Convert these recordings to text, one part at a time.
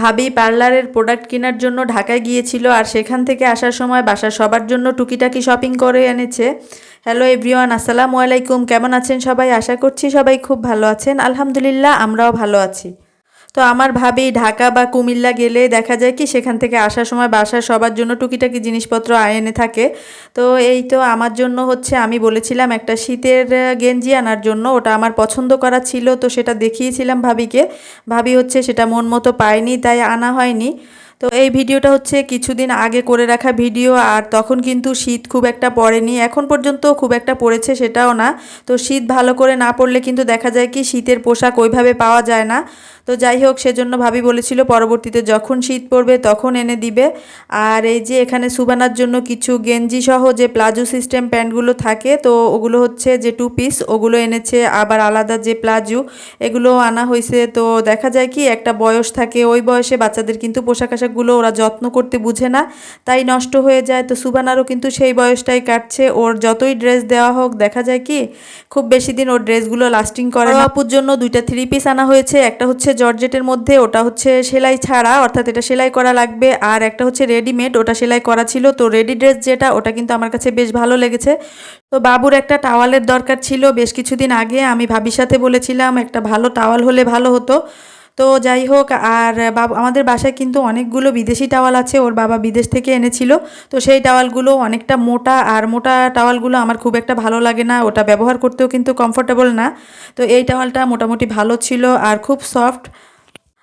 ভাবি পার্লারের প্রোডাক্ট কেনার জন্য ঢাকায় গিয়েছিল আর সেখান থেকে আসার সময় বাসা সবার জন্য টুকিটাকি শপিং করে এনেছে। হ্যালো এভরিওয়ান আসসালামু আলাইকুম। কেমন আছেন সবাই? আশা করছি সবাই খুব ভালো আছেন। আলহামদুলিল্লাহ, আমরাও ভালো আছি। তো আমার ভাবি ঢাকা বা কুমিল্লা গেলে দেখা যায় কি সেখান থেকে আসার সময় বাসার সবার জন্য টুকিটাকি জিনিসপত্র এনে থাকে। তো এই তো আমার জন্য হচ্ছে আমি বলেছিলাম একটা শীতের গেঞ্জি আনার জন্য। ওটা আমার পছন্দ করা ছিল, তো সেটা দেখিয়েছিলাম ভাবিকে। ভাবি হচ্ছে সেটা মন মতো পায়নি, তাই আনা হয়নি। তো এই ভিডিওটা হচ্ছে কিছুদিন আগে করে রাখা ভিডিও আর তখন কিন্তু শীত খুব একটা পড়েনি। এখন পর্যন্ত খুব একটা পড়েছে সেটাও না। তো শীত ভালো করে না পড়লে কিন্তু দেখা যায় কি শীতের পোশাক ওইভাবে পাওয়া যায় না। তো যাই হোক, সেজন্য ভাবি বলেছিল পরবর্তীতে যখন শীত পড়বে তখন এনে দিবে। আর এই যে এখানে সুবানার জন্য কিছু গেঞ্জি সহ যে প্লাজো সিস্টেম প্যান্টগুলো থাকে, তো ওগুলো হচ্ছে যে টু পিস ওগুলো এনেছে আবার আলাদা যে প্লাজো, এগুলো আনা হয়েছে তো দেখা যায় কি একটা বয়স থাকে, ওই বয়সে বাচ্চাদের কিন্তু পোশাক আশাকগুলো ওরা যত্ন করতে বুঝে না, তাই নষ্ট হয়ে যায়। তো সুবানারও কিন্তু সেই বয়সটাই কাটছে। ওর যতই ড্রেস দেওয়া হোক, দেখা যায় কি, খুব বেশি দিন ওর ড্রেসগুলো লাস্টিং করে। আপুর জন্য দুইটা থ্রি পিস আনা হয়েছে। একটা হচ্ছে জর্জেটের মধ্যে, ওটা হচ্ছে সেলাই ছাড়া, অর্থাৎ এটা সেলাই করা লাগবে। আর একটা হচ্ছে রেডিমেড ওটা সেলাই করা ছিল। তো রেডি ড্রেস যেটা, ওটা কিন্তু আমার কাছে বেশ ভালো লেগেছে। তো বাবুর একটা টাওয়ালের দরকার ছিল। বেশ কিছুদিন আগে আমি ভাবির সাথে বলেছিলাম, একটা ভালো টাওয়াল হলে ভালো হতো। তো যাই হোক, আর বাবা, আমাদের বাসায় কিন্তু অনেকগুলো বিদেশি টাওয়াল আছে, ওর বাবা বিদেশ থেকে এনেছিল। তো সেই টাওয়ালগুলো অনেকটা মোটা, আর মোটা টাওয়ালগুলো আমার খুব একটা ভালো লাগে না, ওটা ব্যবহার করতেও কিন্তু কমফোর্টেবল না। তো এই টাওয়ালটা মোটামুটি ভালো ছিল, আর খুব সফট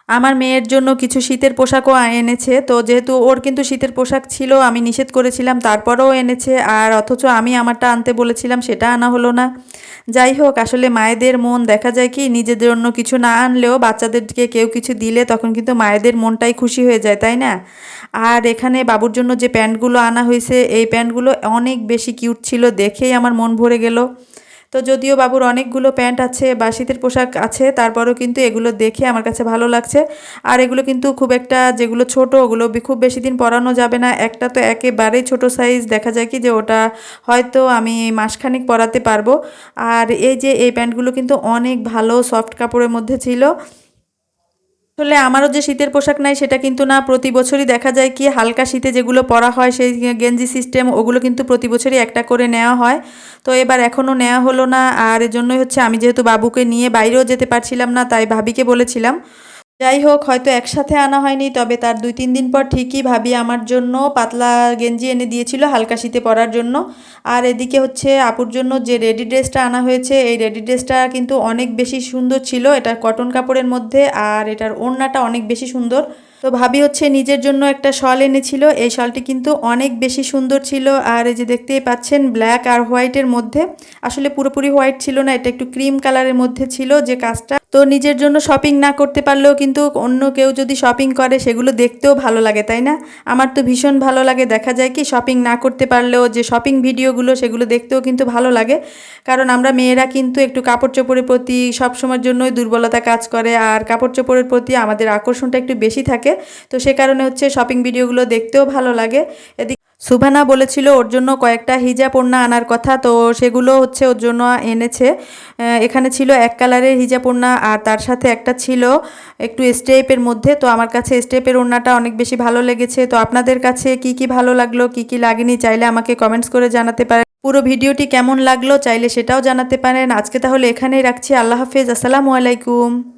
আমার মেয়ের জন্য কিছু শীতের পোশাকও এনেছে। তো যেহেতু ওর কিন্তু শীতের পোশাক ছিল, আমি নিষেধ করেছিলাম, তারপরেও এনেছে। আর অথচ আমি আমারটা আনতে বলেছিলাম, সেটা আনা হলো না। যাই হোক, আসলে মায়েদের মন, দেখা যায় কি নিজেদের জন্য কিছু না আনলেও বাচ্চাদেরকে কেউ কিছু দিলে তখন কিন্তু মায়েদের মনটাই খুশি হয়ে যায়, তাই না? আর এখানে বাবুর জন্য যে প্যান্টগুলো আনা হয়েছে, এই প্যান্টগুলো অনেক বেশি কিউট ছিল, দেখেই আমার মন ভরে গেল। তো যদিও বাবুর অনেকগুলো প্যান্ট আছে বা শীতের পোশাক আছে, তারপরও কিন্তু এগুলো দেখে আমার কাছে ভালো লাগছে। আর এগুলো কিন্তু খুব একটা যেগুলো ছোট, ওগুলো খুব বেশি দিন পরানো যাবে না। একটা তো একেবারেই ছোট সাইজ দেখা যায় কি যে ওটা হয়তো আমি মাসখানিক পরাতে পারব। আর এই যে এই প্যান্টগুলো কিন্তু অনেক ভালো সফট কাপড়ের মধ্যে ছিল। আসলে আমারও যে শীতের পোশাক নাই, সেটা কিন্তু না। প্রতি বছরই দেখা যায় কি, হালকা শীতে যেগুলো পরা হয়, সেই গেঞ্জি সিস্টেম ওগুলো কিন্তু প্রতি বছরই একটা করে নেওয়া হয়। তো এবার এখনও নেওয়া হলো না। আর এজন্যই হচ্ছে আমি যেহেতু বাবুকে নিয়ে বাইরেও যেতে পারছিলাম না, তাই ভাবিকে বলেছিলাম। যাই হোক হয়তো একসাথে আনা হয়নি, তবে তার দুই তিন দিন পর ঠিকই ভাবি আমার জন্য পাতলা গেঞ্জি এনে দিয়েছিল হালকা শীতে পরার জন্য। আর এদিকে হচ্ছে আপুর জন্য যে রেডি ড্রেসটা আনা হয়েছে, এই রেডি ড্রেসটা কিন্তু অনেক বেশি সুন্দর ছিল। এটা কটন কাপড়ের মধ্যে আর এটার ওড়নাটা অনেক বেশি সুন্দর। তো ভাবি হচ্ছে নিজের জন্য একটা শল এনেছিল। এই শলটি কিন্তু অনেক বেশি সুন্দর ছিল। আর এই যে দেখতেই পাচ্ছেন ব্ল্যাক আর হোয়াইটের মধ্যে। আসলে পুরোপুরি হোয়াইট ছিল না, এটা একটু ক্রিম কালারের মধ্যে ছিল যে কাজটা। তো নিজের জন্য শপিং না করতে পারলেও কিন্তু অন্য কেউ যদি শপিং করে, সেগুলো দেখতেও ভালো লাগে, তাই না? আমার তো ভীষণ ভালো লাগে, দেখা যায় কি শপিং না করতে পারলেও যে শপিং ভিডিওগুলো সেগুলো দেখতেও কিন্তু ভালো লাগে। কারণ আমরা মেয়েরা কিন্তু একটু কাপড় চোপড়ের প্রতি সবসময়ের জন্যই দুর্বলতা কাজ করে। আর কাপড় চোপড়ের প্রতি আমাদের আকর্ষণটা একটু বেশি থাকে। তো সে কারণে হচ্ছে শপিং ভিডিওগুলো দেখতেও ভালো লাগে। এদিকে সুভানা বলেছিল ওর জন্য কয়েকটা হিজাব ওড়না আনার কথা, তো সেগুলো হচ্ছে ওর জন্য এনেছে। এখানে ছিল এক কালারের হিজাব ওড়না আর তার সাথে একটা ছিল একটু স্টেপের মধ্যে, তো আমার কাছে স্টেপের ওড়নাটা অনেক বেশি ভালো লেগেছে। তো আপনাদের কাছে কি কি ভালো লাগল, কি কি লাগেনি, চাইলে আমাকে কমেন্টস করে জানাতে পারেন। পুরো ভিডিওটি কেমন লাগল, চাইলে সেটাও জানাতে পারেন। আজকে তাহলে এখানেই রাখছি। আল্লাহ হাফেজ। আসসালামু আলাইকুম।